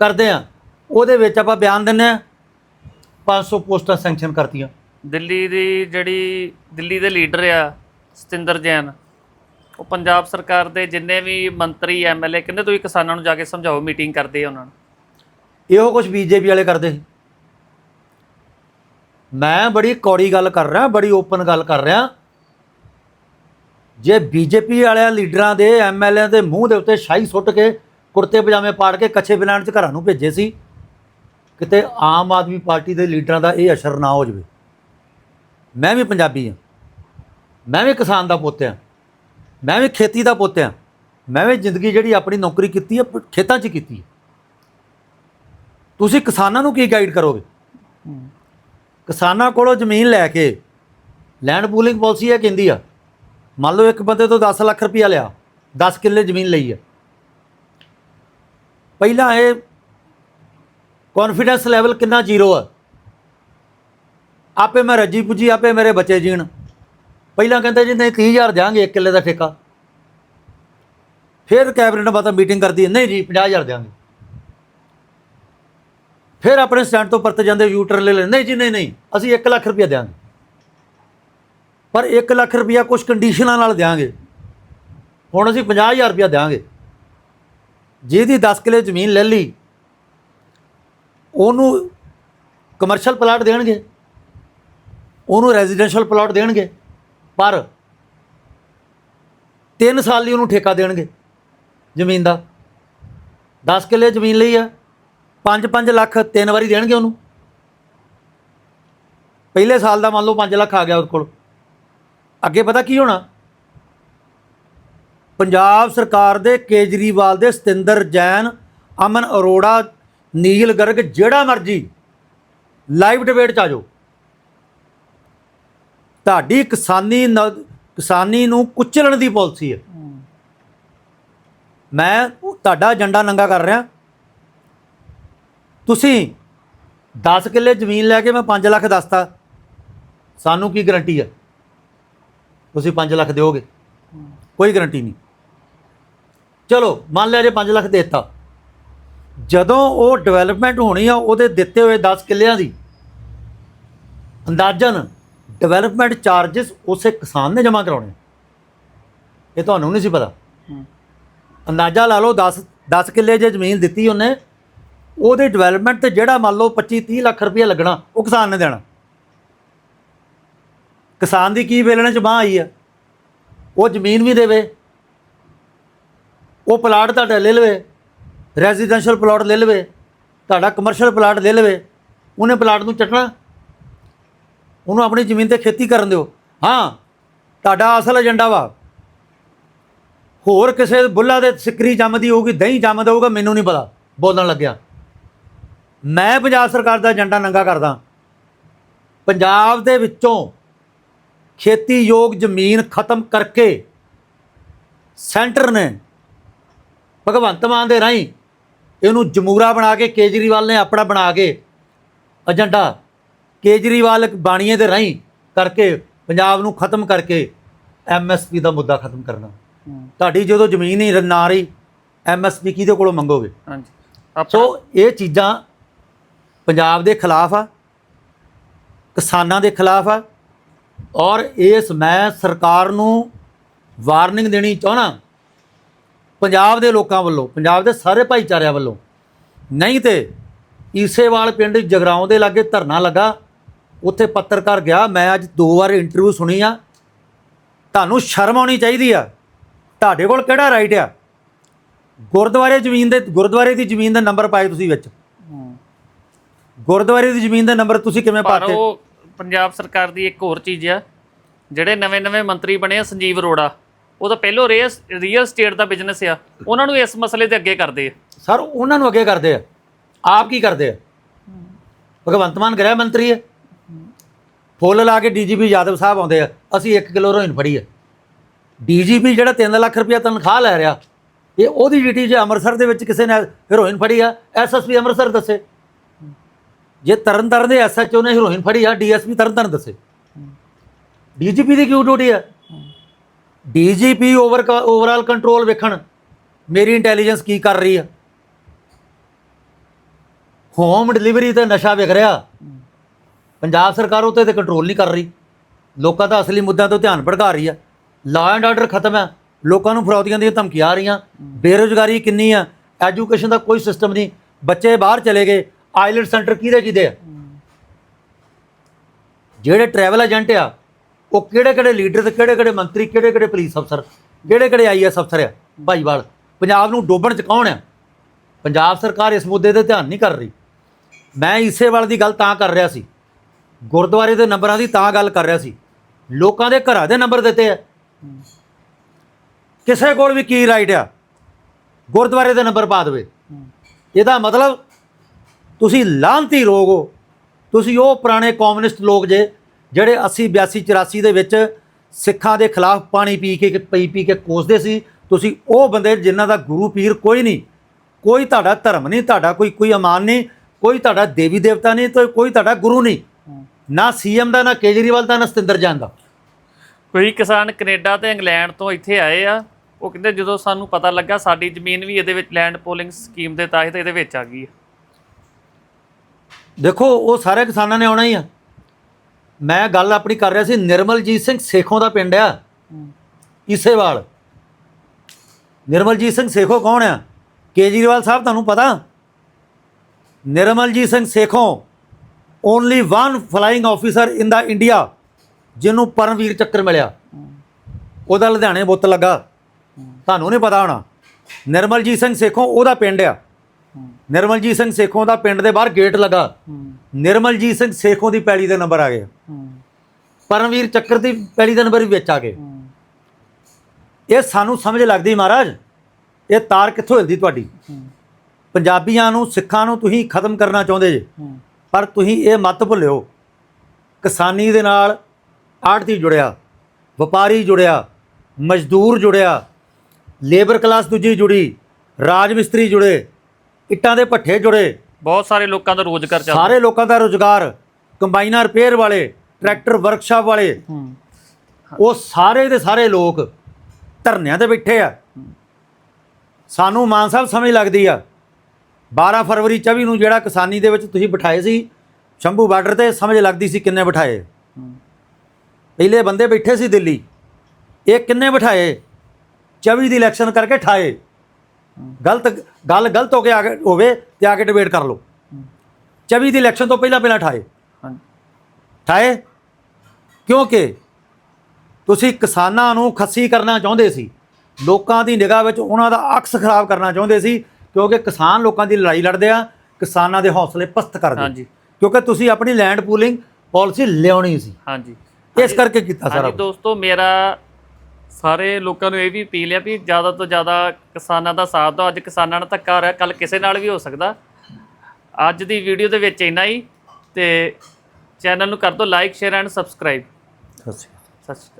ਕਰਦੇ ਆ। ਉਹਦੇ ਵਿੱਚ ਆਪਾਂ ਬਿਆਨ ਦਿੰਨੇ ਆ 500 ਪੋਸਟਾਂ ਸੈਂਕਸ਼ਨ ਕਰਤੀਆਂ। ਦਿੱਲੀ ਦੀ ਜਿਹੜੀ, ਦਿੱਲੀ ਦੇ ਲੀਡਰ ਆ, ਸਤਿੰਦਰ ਜੈਨ ਉਹ ਪੰਜਾਬ ਸਰਕਾਰ ਦੇ ਜਿੰਨੇ ਵੀ ਮੰਤਰੀ ਐਮਐਲਏ ਕਹਿੰਦੇ ਤੁਸੀਂ ਕਿਸਾਨਾਂ ਨੂੰ ਜਾ ਕੇ ਸਮਝਾਓ ਮੀਟਿੰਗ ਕਰਦੇ ਆ ਉਹਨਾਂ ਨੂੰ? ਇਹੋ ਕੁਝ ਬੀਜੇਪੀ ਵਾਲੇ ਕਰਦੇ। ਸੀ ਮੈਂ ਬੜੀ ਕੌੜੀ ਗੱਲ ਕਰ ਰਿਹਾ, ਬੜੀ ਓਪਨ ਗੱਲ ਕਰ ਰਿਹਾ। ਜੇ ਬੀਜੇਪੀ ਵਾਲਿਆਂ ਲੀਡਰਾਂ ਦੇ ਐਮਐਲਏ ਦੇ ਮੂੰਹ ਦੇ ਉੱਤੇ ਸ਼ਾਹੀ ਸੁੱਟ ਕੇ ਕੁੜਤੇ ਪਜਾਮੇ ਪਾੜ ਕੇ ਕੱਛੇ ਬਿਨਾਣ ਚ ਘਰਾਂ ਨੂੰ ਭੇਜੇ ਸੀ, ਕਿਤੇ ਆਮ ਆਦਮੀ ਪਾਰਟੀ ਦੇ ਲੀਡਰਾਂ ਦਾ ਇਹ ਅਸਰ ਨਾ ਹੋ ਜਾਵੇ। ਮੈਂ ਵੀ ਪੰਜਾਬੀ ਹਾਂ। ਮੈਂ ਵੀ ਕਿਸਾਨ ਦਾ ਪੁੱਤ ਹਾਂ। ਮੈਂ ਵੀ ਖੇਤੀ ਦਾ ਪੁੱਤ ਹਾਂ। ਮੈਂ ਵੀ ਜ਼ਿੰਦਗੀ ਜਿਹੜੀ ਆਪਣੀ ਨੌਕਰੀ ਕੀਤੀ ਹੈ ਖੇਤਾਂ 'ਚ ਕੀਤੀ ਹੈ। ਤੁਸੀਂ ਕਿਸਾਨਾਂ ਨੂੰ ਕੀ ਗਾਈਡ ਕਰੋਗੇ? ਕਿਸਾਨਾਂ ਕੋਲੋਂ ਜ਼ਮੀਨ ਲੈ ਕੇ ਲੈਂਡ ਪੂਲਿੰਗ ਪਾਲਿਸੀ ਇਹ ਕਹਿੰਦੀ ਆ ਮੰਨ ਲਓ ਇੱਕ ਬੰਦੇ ਤੋਂ 10 ਲੱਖ ਰੁਪਇਆ ਲਿਆ 10 ਕਿੱਲੇ ਜ਼ਮੀਨ ਲਈ ਆ। ਪਹਿਲਾਂ ਇਹ ਕੌਨਫੀਡੈਂਸ ਲੈਵਲ ਕਿੰਨਾ ਜ਼ੀਰੋ ਆ? ਆਪੇ ਮੈਂ ਰੱਜੀ ਪੁੱਜੀ ਆਪੇ ਮੇਰੇ ਬੱਚੇ ਜੀਣ। ਪਹਿਲਾਂ ਕਹਿੰਦੇ ਜੀ, ਨਹੀਂ 30000 ਦਿਆਂਗੇ ਇੱਕ ਕਿੱਲੇ ਦਾ ਠੇਕਾ। ਫਿਰ ਕੈਬਨਿਟ ਬਾਤਾਂ ਮੀਟਿੰਗ ਕਰਦੀ ਹੈ ਨਹੀਂ ਜੀ 50000 ਦਿਆਂਗੇ। ਫਿਰ ਆਪਣੇ ਸਟੈਂਡ ਤੋਂ ਪਰਤ ਜਾਂਦੇ ਯੂਟਰ ਲੈ ਲੈਂਦੇ, ਨਹੀਂ ਜੀ, ਨਹੀਂ ਨਹੀਂ, ਅਸੀਂ 1 ਲੱਖ ਰੁਪਇਆ ਦਿਆਂਗੇ। ਪਰ 1 ਲੱਖ ਰੁਪਇਆ ਕੁਝ ਕੰਡੀਸ਼ਨਾਂ ਨਾਲ ਦਿਆਂਗੇ। ਹੁਣ ਅਸੀਂ 50000 ਰੁਪਇਆ ਦਿਆਂਗੇ। ਜਿਹਦੀ 10 ਕਿੱਲੇ ਜ਼ਮੀਨ ਲੈ ਲਈ, ਉਹਨੂੰ ਕਮਰਸ਼ੀਅਲ ਪਲਾਟ ਦੇਣਗੇ। ਉਹਨੂੰ ਰੈਜ਼ੀਡੈਂਸ਼ੀਅਲ ਪਲਾਟ ਦੇਣਗੇ। ਪਰ 3 ਸਾਲ ਲਈ ਉਹਨੂੰ ਠੇਕਾ ਦੇਣਗੇ ਜ਼ਮੀਨ ਦਾ। 10 ਕਿੱਲੇ ਜ਼ਮੀਨ ਲਈ ਆ। 5-5 ਲੱਖ ਤਿੰਨ ਵਾਰੀ ਦੇਣਗੇ ਉਹਨੂੰ। ਪਹਿਲੇ ਸਾਲ ਦਾ ਮੰਨ ਲਓ 5 ਲੱਖ ਆ ਗਿਆ ਉਹਦੇ ਕੋਲ। ਅੱਗੇ ਪਤਾ ਕੀ ਹੋਣਾ? ਪੰਜਾਬ ਸਰਕਾਰ ਦੇ ਕੇਜਰੀਵਾਲ ਦੇ ਸਤਿੰਦਰ ਜੈਨ, ਅਮਨ ਅਰੋੜਾ, ਨੀਲ ਗਰਗ, ਜਿਹੜਾ ਮਰਜ਼ੀ ਲਾਈਵ ਡਿਬੇਟ ਚ ਆ ਜਾਓ। ਤੁਹਾਡੀ ਕਿਸਾਨੀ ਨ- ਕਿਸਾਨੀ ਨੂੰ ਕੁਚਲਣ ਦੀ ਪਾਲਿਸੀ ਹੈ। ਮੈਂ ਤੁਹਾਡਾ ਏਜੰਡਾ ਨੰਗਾ ਕਰ ਰਿਹਾ। ਤੁਸੀਂ 10 ਕਿੱਲੇ ਜ਼ਮੀਨ ਲੈ ਕੇ ਮੈਂ 5 ਲੱਖ ਦੱਸਤਾ। ਸਾਨੂੰ ਕੀ ਗਰੰਟੀ ਹੈ? ਤੁਸੀਂ 5 ਲੱਖ ਦਿਓਗੇ। ਕੋਈ ਗਰੰਟੀ ਨਹੀਂ। ਚਲੋ, ਮੰਨ ਲਿਆ ਜੇ 5 ਲੱਖ ਦੇਤਾ। ਜਦੋਂ ਉਹ ਡਿਵੈਲਪਮੈਂਟ ਹੋਣੀ ਆ, ਉਹਦੇ ਦਿੱਤੇ ਹੋਏ 10 ਕਿੱਲਿਆਂ ਦੀ ਅੰਦਾਜ਼ਨ ਡਿਵੈਲਪਮੈਂਟ ਚਾਰजेस ਉਸੇ ਕਿਸਾਨ ਨੇ ਜਮ੍ਹਾਂ ਕਰਾਉਣੇ ਇਹ ਤੁਹਾਨੂੰ ਨਹੀਂ ਸੀ ਪਤਾ। ਅੰਦਾਜ਼ਾ ਲਾ ਲਓ 10 10 ਕਿੱਲੇ ਜੇ ਜ਼ਮੀਨ ਦਿੱਤੀ ਉਹਨੇ ਉਹਦੇ ਡਿਵੈਲਪਮੈਂਟ ਤੇ ਜਿਹੜਾ ਮੰਨ ਲਓ 25 30 ਲੱਖ ਰੁਪਏ ਲੱਗਣਾ ਉਹ ਕਿਸਾਨ ਨੇ ਦੇਣਾ। ਕਿਸਾਨ ਦੀ ਕੀ ਵੇਲਣੇ ਚ ਬਾਹ ਆਈ ਆ? ਉਹ ਜ਼ਮੀਨ ਵੀ ਦੇਵੇ। ਉਹ ਪਲਾਟ ਤੁਹਾਡਾ ਲੈ ਲਵੇ। ਰੈਜ਼ੀਡੈਂਸ਼ੀਅਲ ਪਲਾਟ ਲੈ ਲਵੇ। ਤੁਹਾਡਾ ਕਮਰਸ਼ੀਅਲ ਪਲਾਟ ਲੈ ਲਵੇ। ਉਹਨੇ ਪਲਾਟ ਨੂੰ ਚੱਟਣਾ। ਉਹਨੂੰ ਆਪਣੀ ਜ਼ਮੀਨ ਤੇ ਖੇਤੀ ਕਰਨ ਦਿਓ। ਹਾਂ, ਤੁਹਾਡਾ ਅਸਲ ਏਜੰਡਾ ਵਾ। ਹੋਰ ਕਿਸੇ ਬੁੱਲਾ ਦੇ ਸਿੱਕਰੀ ਜੰਮਦੀ ਹੋਊਗੀ, ਦਹੀਂ ਜੰਮਦਾ ਹੋਊਗਾ, ਮੈਨੂੰ ਨਹੀਂ ਪਤਾ, ਬੋਲਣ ਲੱਗਿਆ। ਮੈਂ ਪੰਜਾਬ ਸਰਕਾਰ ਦਾ ਏਜੰਡਾ ਨੰਗਾ ਕਰਦਾ। ਪੰਜਾਬ ਦੇ ਵਿੱਚੋਂ ਖੇਤੀਯੋਗ ਜ਼ਮੀਨ ਖਤਮ ਕਰਕੇ ਸੈਂਟਰ ਨੇ ਭਗਵੰਤ ਮਾਨ ਦੇ ਰਾਹੀਂ ਇਹਨੂੰ ਜਮੂਰਾ ਬਣਾ ਕੇ ਕੇਜਰੀਵਾਲ ਨੇ ਆਪਣਾ ਬਣਾ ਕੇ ਏਜੰਡਾ ਕੇਜਰੀਵਾਲ ਬਾਣੀਏ ਦੇ ਰਾਹੀਂ ਕਰਕੇ ਪੰਜਾਬ ਨੂੰ ਖਤਮ ਕਰਕੇ ਐਮਐਸਪੀ ਦਾ ਮੁੱਦਾ ਖਤਮ ਕਰਨਾ। ਤੁਹਾਡੀ ਜਦੋਂ ਜ਼ਮੀਨ ਹੀ ਨਾ ਰਹੀ ਐਮਐਸਪੀ ਕਿਹਦੇ ਕੋਲੋਂ ਮੰਗੋਗੇ? ਹਾਂਜੀ। ਸੋ ਇਹ ਚੀਜ਼ਾਂ ਪੰਜਾਬ ਦੇ ਖਿਲਾਫ ਆ ਕਿਸਾਨਾਂ ਦੇ ਖਿਲਾਫ ਆ ਔਰ ਇਸ ਮੈਂ ਸਰਕਾਰ ਨੂੰ ਵਾਰਨਿੰਗ ਦੇਣੀ ਚਾਹਣਾ ਪੰਜਾਬ ਦੇ ਲੋਕਾਂ ਵੱਲੋਂ ਪੰਜਾਬ ਦੇ ਸਾਰੇ ਭਾਈਚਾਰਿਆਂ ਵੱਲੋਂ। ਨਹੀਂ ਤੇ ਈਸੇਵਾਲ ਪਿੰਡ ਜਗਰਾਉਂ ਦੇ ਲਾਗੇ ਧਰਨਾ ਲੱਗਾ ਉੱਥੇ ਪੱਤਰਕਾਰ ਗਿਆ ਮੈਂ ਅੱਜ ਦੋ ਵਾਰ ਇੰਟਰਵਿਊ ਸੁਣੀ ਆ। ਤੁਹਾਨੂੰ ਸ਼ਰਮ ਆਉਣੀ ਚਾਹੀਦੀ ਆ। ਤੁਹਾਡੇ ਕੋਲ ਕਿਹੜਾ ਰਾਈਟ ਆ? ਗੁਰਦੁਆਰੇ ਜ਼ਮੀਨ ਦੇ ਗੁਰਦੁਆਰੇ ਦੀ ਜ਼ਮੀਨ ਦਾ ਨੰਬਰ ਪਾਏ ਤੁਸੀਂ ਵਿੱਚ। ਗੁਰਦੁਆਰੇ ਦੀ ਜ਼ਮੀਨ ਦਾ ਨੰਬਰ ਤੁਸੀਂ ਕਿਵੇਂ ਪਰ ਪਾਤੇ? ਉਹ ਪੰਜਾਬ ਸਰਕਾਰ ਦੀ ਇੱਕ ਹੋਰ ਚੀਜ਼ ਆ ਜਿਹੜੇ ਨਵੇਂ-ਨਵੇਂ ਮੰਤਰੀ ਬਣੇ ਆ ਸੰਜੀਵ ਅਰੋੜਾ। ਉਹ ਤਾਂ ਪਹਿਲੋਂ ਰੀਅਲ ਰੀਅਲ ਸਟੇਟ ਦਾ ਬਿਜ਼ਨਸ ਆ। ਉਹਨਾਂ ਨੂੰ ਇਸ ਮਸਲੇ ਤੇ ਅੱਗੇ ਕਰਦੇ ਆ। ਸਰ ਉਹਨਾਂ ਨੂੰ ਅੱਗੇ ਕਰਦੇ ਆ। ਆਪ ਕੀ ਕਰਦੇ ਆ? ਭਗਵੰਤ ਮਾਨ ਗ੍ਰਹਿ ਮੰਤਰੀ ਹੈ। ਫੁੱਲ ਲਾ ਕੇ ਡੀਜੀਪੀ ਯਾਦਵ ਸਾਹਿਬ ਆਉਂਦੇ ਆ, ਅਸੀਂ 1 ਕਿਲੋ ਰੋਇਨ ਫੜੀ ਆ। ਡੀਜੀਪੀ ਜਿਹੜਾ 3 ਲੱਖ ਰੁਪਇਆ ਤਨਖਾਹ ਲੈ ਰਿਹਾ, ਇਹ ਉਹਦੀ ਡਿਊਟੀ ਜੇ ਅੰਮ੍ਰਿਤਸਰ ਦੇ ਵਿੱਚ ਕਿਸੇ ਨੇ ਹੀਰੋਇਨ ਫੜੀ ਆ ਐਸਐਸਪੀ ਅੰਮ੍ਰਿਤਸਰ ਦੱਸੇ। ਜੇ ਤਰਨਤਾਰਨ ਦੇ ਐਸਐਚਓ ਨੇ ਹੀਰੋਇਨ ਫੜੀ ਆ ਡੀਐਸਪੀ ਤਰਨਤਾਰਨ ਦੱਸੇ। ਡੀਜੀਪੀ ਦੀ ਕਿਉਂ ਡਿਊਟੀ ਆ? ਡੀਜੀਪੀ ਓਵਰ ਓਵਰਆਲ ਕੰਟਰੋਲ ਵੇਖਣ, ਮੇਰੀ ਇੰਟੈਲੀਜੈਂਸ ਕੀ ਕਰ ਰਹੀ ਆ? ਹੋਮ ਡਿਲੀਵਰੀ ਤੇ ਨਸ਼ਾ ਵਿਕ ਰਿਹਾ। ਪੰਜਾਬ ਸਰਕਾਰ ਉੱਤੇ ਤੇ ਕੰਟਰੋਲ ਨਹੀਂ ਕਰ ਰਹੀ। ਲੋਕਾਂ ਦਾ ਅਸਲੀ ਮੁੱਦਿਆਂ ਤੋਂ ਧਿਆਨ ਭਟਕਾ ਰਹੀ ਆ। ਲਾਅ ਐਂਡ ਆਰਡਰ ਖਤਮ ਹੈ ਲੋਕਾਂ ਨੂੰ ਫਰੌਦੀਆਂ ਦੀਆਂ ਧਮਕੀਆਂ ਆ ਰਹੀਆਂ। ਬੇਰੁਜ਼ਗਾਰੀ ਕਿੰਨੀ ਆ। ਐਜੂਕੇਸ਼ਨ ਦਾ ਕੋਈ ਸਿਸਟਮ ਨਹੀਂ। ਬੱਚੇ ਬਾਹਰ ਚਲੇ ਗਏ। ਆਈਲੈਂਡ ਸੈਂਟਰ ਕਿਹਦੇ ਕਿਹਦੇ ਆ? ਜਿਹੜੇ ਟਰੈਵਲ ਏਜੰਟ ਆ, ਉਹ ਕਿਹੜੇ ਕਿਹੜੇ ਲੀਡਰ ਤੇ ਕਿਹੜੇ ਕਿਹੜੇ ਮੰਤਰੀ ਕਿਹੜੇ ਕਿਹੜੇ ਪੁਲਿਸ ਅਫਸਰ ਕਿਹੜੇ ਕਿਹੜੇ ਆਈਐਸ ਅਫਸਰ ਆ ਭਾਈਵਾਲ ਪੰਜਾਬ ਨੂੰ ਡੋਬਣ ਚ ਕੌਣ ਆ? ਪੰਜਾਬ ਸਰਕਾਰ ਇਸ ਮੁੱਦੇ ਤੇ ਧਿਆਨ ਨਹੀਂ ਕਰ ਰਹੀ। ਮੈਂ ਇਸੇ ਵੱਲ ਦੀ ਗੱਲ ਤਾਂ ਕਰ ਰਿਹਾ ਸੀ। ਗੁਰਦੁਆਰੇ ਦੇ ਨੰਬਰਾਂ ਦੀ ਤਾਂ ਗੱਲ ਕਰ ਰਿਹਾ ਸੀ। ਲੋਕਾਂ ਦੇ ਘਰਾਂ ਦੇ ਨੰਬਰ ਦਿੱਤੇ ਆ। ਕਿਸੇ ਕੋਲ ਵੀ ਕੀ ਰਾਈਟ ਆ? ਗੁਰਦੁਆਰੇ ਦੇ ਨੰਬਰ ਪਾ ਦੇਵੇ। ਇਹਦਾ ਮਤਲਬ ਤੁਸੀਂ ਲਾਂਤੀ ਲੋਕ ਹੋ। ਤੁਸੀਂ ਉਹ ਪੁਰਾਣੇ ਕਮਿਊਨਿਸਟ ਲੋਕ ਜੇ, ਜਿਹੜੇ 80 82 84 ਦੇ ਵਿੱਚ ਸਿੱਖਾਂ ਦੇ ਖਿਲਾਫ ਪਾਣੀ ਪੀ ਕੇ, ਪੀ ਪੀ ਕੇ ਕੋਸਦੇ ਸੀ। ਤੁਸੀਂ ਉਹ ਬੰਦੇ ਜਿਨ੍ਹਾਂ ਦਾ ਗੁਰੂ ਪੀਰ ਕੋਈ ਨਹੀਂ। ਕੋਈ ਤੁਹਾਡਾ ਧਰਮ ਨਹੀਂ, ਤੁਹਾਡਾ ਕੋਈ ਕੋਈ ਅਮਾਨ ਨਹੀਂ। ਕੋਈ ਤੁਹਾਡਾ ਦੇਵੀ ਦੇਵਤਾ ਨਹੀਂ, ਤੇ ਕੋਈ ਤੁਹਾਡਾ ਗੁਰੂ ਨਹੀਂ। ਨਾ ਸੀਐਮ ਦਾ ਨਾ ਕੇਜਰੀਵਾਲ ਦਾ ਨਾ ਸਤਿੰਦਰ ਜੈਨ ਦਾ। ਕੋਈ ਕਿਸਾਨ ਕੈਨੇਡਾ ਤੇ ਇੰਗਲੈਂਡ ਤੋਂ ਇੱਥੇ ਆਏ ਆ ਉਹ ਕਹਿੰਦੇ ਜਦੋਂ ਸਾਨੂੰ ਪਤਾ ਲੱਗਾ ਸਾਡੀ ਜ਼ਮੀਨ ਵੀ ਇਹਦੇ ਵਿੱਚ ਲੈਂਡ ਪੋਲਿੰਗ ਸਕੀਮ ਦੇ ਤਹਿਤ ਇਹਦੇ ਵਿੱਚ ਆ ਗਈ ਹੈ ਦੇਖੋ ਉਹ ਸਾਰੇ ਕਿਸਾਨਾਂ ਨੇ ਆਉਣਾ ਹੀ ਆ। ਮੈਂ ਗੱਲ ਆਪਣੀ ਕਰ ਰਿਹਾ ਸੀ ਨਿਰਮਲਜੀਤ ਸਿੰਘ ਸੇਖੋਂ ਦਾ ਪਿੰਡ ਆ ਇਸੇਵਾਲ ਨਿਰਮਲਜੀਤ ਸਿੰਘ ਸੇਖੋਂ ਕੌਣ ਆ? ਕੇਜਰੀਵਾਲ ਸਾਹਿਬ ਤੁਹਾਨੂੰ ਪਤਾ? Nirmaljit Singh Sekhon. Only one flying officer in the India ਜਿਹਨੂੰ ਪਰਮਵੀਰ ਚੱਕਰ ਮਿਲਿਆ। ਉਹਦਾ ਲੁਧਿਆਣੇ ਬੁੱਤ ਲੱਗਾ। ਤੁਹਾਨੂੰ ਨਹੀਂ ਪਤਾ ਹੋਣਾ। ਨਿਰਮਲਜੀਤ ਸਿੰਘ ਸੇਖੋਂ ਉਹਦਾ ਪਿੰਡ ਆ। ਨਿਰਮਲਜੀਤ ਸਿੰਘ ਸੇਖੋਂ ਦਾ ਪਿੰਡ ਦੇ ਬਾਹਰ ਗੇਟ ਲੱਗਾ। ਨਿਰਮਲਜੀਤ ਸਿੰਘ ਸੇਖੋਂ ਦੀ ਪੈਲੀ ਦੇ ਨੰਬਰ ਆ ਗਏ। ਪਰਮਵੀਰ ਚੱਕਰ ਦੀ ਪੈਲੀ ਦੇ ਨੰਬਰ ਵੀ ਵਿੱਚ ਆ ਗਏ। ਇਹ ਸਾਨੂੰ ਸਮਝ ਲੱਗਦੀ ਮਹਾਰਾਜ, ਇਹ ਤਾਰ ਕਿੱਥੋਂ ਹਿਲਦੀ ਤੁਹਾਡੀ? ਪੰਜਾਬੀਆਂ ਨੂੰ, ਸਿੱਖਾਂ ਨੂੰ ਤੁਸੀਂ ਖਤਮ ਕਰਨਾ ਚਾਹੁੰਦੇ ਜੇ। ਪਰ ਤੁਸੀਂ ਇਹ ਮਤ ਭੁੱਲਿਓ ਕਿਸਾਨੀ ਦੇ ਨਾਲ ਆੜਤੀ ਜੁੜਿਆ ਵਪਾਰੀ ਜੁੜਿਆ ਮਜ਼ਦੂਰ ਜੁੜਿਆ ਲੇਬਰ ਕਲਾਸ ਦੂਜੀ ਜੁੜੀ ਰਾਜ ਮਿਸਤਰੀ ਜੁੜੇ ਇੱਟਾਂ ਦੇ ਭੱਠੇ ਜੁੜੇ ਬਹੁਤ ਸਾਰੇ ਲੋਕਾਂ ਦਾ ਰੋਜ਼ਗਾਰ ਚੱਲਦਾ ਸਾਰੇ ਲੋਕਾਂ ਦਾ ਰੋਜ਼ਗਾਰ ਕੰਬਾਈਨਰ ਰਿਪੇਅਰ ਵਾਲੇ ਟਰੈਕਟਰ ਵਰਕਸ਼ਾਪ ਵਾਲੇ ਉਹ ਸਾਰੇ ਦੇ ਸਾਰੇ ਲੋਕ ਧਰਨਿਆਂ ਤੇ ਬੈਠੇ ਆ। ਸਾਨੂੰ ਮਾਨ ਸਾਹਿਬ ਸਮਝ ਲੱਗਦੀ ਆ 12 ਫਰਵਰੀ 24 ਨੂੰ ਜਿਹੜਾ ਕਿਸਾਨੀ ਦੇ ਵਿੱਚ ਤੁਸੀਂ ਬਿਠਾਏ ਸੀ, ਸ਼ੰਭੂ ਬਾਰਡਰ ਤੇ ਸਮਝ ਲੱਗਦੀ ਸੀ ਕਿੰਨੇ ਬਿਠਾਏ। ਪਹਿਲੇ ਬੰਦੇ ਬੈਠੇ ਸੀ ਦਿੱਲੀ, ਇਹ ਕਿੰਨੇ ਬਿਠਾਏ? 24 ਦੀ ਇਲੈਕਸ਼ਨ ਕਰਕੇ ਠਾਏ। ਗਲਤ, ਗੱਲ ਗਲਤ ਹੋ ਕੇ ਆ ਕੇ ਹੋਵੇ ਤੇ ਆ ਕੇ ਡਿਬੇਟ ਕਰ ਲਓ। 24 ਦੀ ਇਲੈਕਸ਼ਨ ਤੋਂ ਪਹਿਲਾਂ ਪਹਿਲਾਂ ਠਾਏ। ਠਾਏ? ਕਿਉਂਕਿ ਤੁਸੀਂ ਕਿਸਾਨਾਂ ਨੂੰ ਖੱਸੀ ਕਰਨਾ ਚਾਹੁੰਦੇ ਸੀ, ਲੋਕਾਂ ਦੀ ਨਿਗਾਹ ਵਿੱਚ ਉਹਨਾਂ ਦਾ ਅਕਸ ਖਰਾਬ ਕਰਨਾ ਚਾਹੁੰਦੇ ਸੀ ਕਿਉਂਕਿ ਕਿਸਾਨ ਲੋਕਾਂ ਦੀ ਲੜਾਈ ਲੜਦੇ ਆ ਕਿਸਾਨਾਂ ਦੇ ਹੌਸਲੇ ਪਸਤ ਕਰਦੇ ਹਾਂਜੀ। ਕਿਉਂਕਿ ਤੁਸੀਂ ਆਪਣੀ ਲੈਂਡ ਪੂਲਿੰਗ ਪਾਲਿਸੀ ਲਿਆਉਣੀ ਸੀ। ਹਾਂਜੀ। ਇਸ ਕਰਕੇ ਕੀਤਾ ਸਾਰਾ ਹਾਂਜੀ ਦੋਸਤੋ ਮੇਰਾ ਸਾਰੇ ਲੋਕਾਂ ਨੂੰ ਇਹ ਵੀ ਅਪੀਲ ਹੈ ਵੀ ਜ਼ਿਆਦਾ ਤੋਂ ਜ਼ਿਆਦਾ ਕਿਸਾਨਾਂ ਦਾ ਸਾਥ ਦਿਓ। ਅੱਜ ਕਿਸਾਨਾਂ ਨਾਲ ਧੱਕਾ ਹੋ ਰਿਹਾ ਕੱਲ ਕਿਸੇ ਨਾਲ ਵੀ ਹੋ ਸਕਦਾ। ਅੱਜ ਦੀ ਵੀਡੀਓ ਦੇ ਵਿੱਚ ਇੰਨਾ ਹੀ ਤੇ ਚੈਨਲ ਨੂੰ ਕਰ ਦਿਓ ਲਾਈਕ ਸ਼ੇਅਰ ਐਂਡ ਸਬਸਕ੍ਰਾਈਬ ਕੁਝ। ਸਤਿ ਸ਼੍ਰੀ ਅਕਾਲ।